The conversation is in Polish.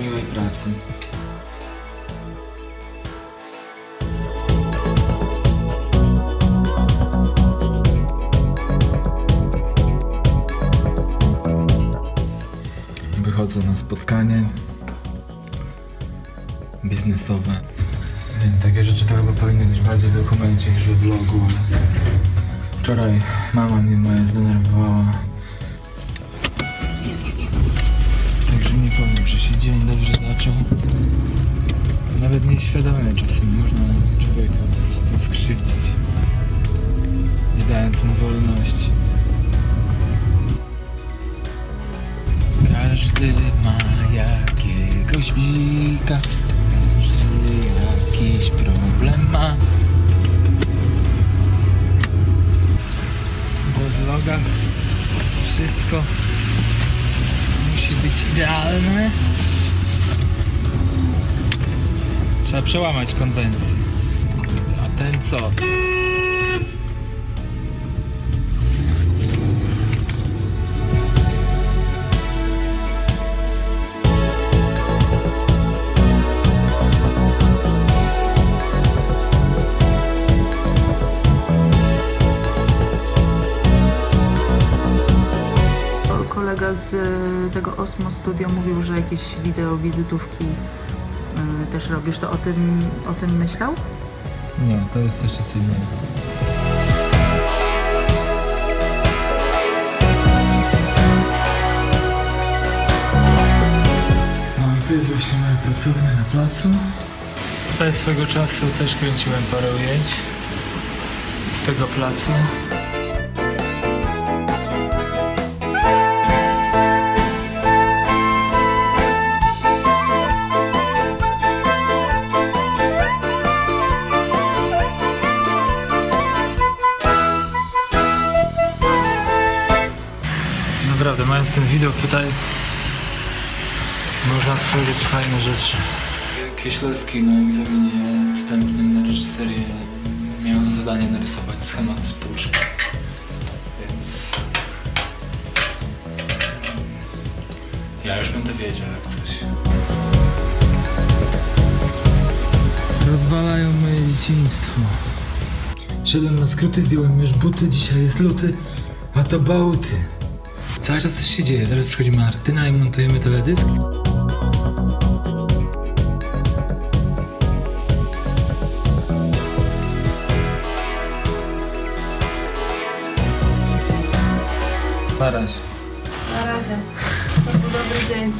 miłej pracy. Wychodzę na spotkanie biznesowe. Takie rzeczy to chyba powinny być bardziej w dokumencie niż w vlogu, ale wczoraj mama mnie moja zdenerwowała. Że się dzień dobrze zaczął. Nawet nieświadomie czasem można człowieka po prostu skrzywdzić, nie dając mu wolności. Każdy ma jakiegoś bzika, każdy jakiś problem ma. We vlogach wszystko musi być idealne. Trzeba przełamać konwencję. A ten co? Z tego Osmo Studio mówił, że jakieś wideo wizytówki y, też robisz. To o tym, o tym myślał? Nie, to jest jeszcze co innego. No, to jest właśnie moja pracownia na placu. Tutaj swego czasu też kręciłem parę ujęć z tego placu. Naprawdę, mając ten widok tutaj, można tworzyć fajne rzeczy. Kieślowski na egzaminie wstępnym na reżyserię miał za zadanie narysować schemat z puszki. Więc... Ja już będę wiedział jak coś. Rozwalają moje dzieciństwo. Szedłem na skróty, zdjąłem już buty, dzisiaj jest luty, a to bałty. Cały czas coś się dzieje. Teraz przychodzi Martyna i montujemy teledysk. Na razie. Na razie. To był dobry dzień.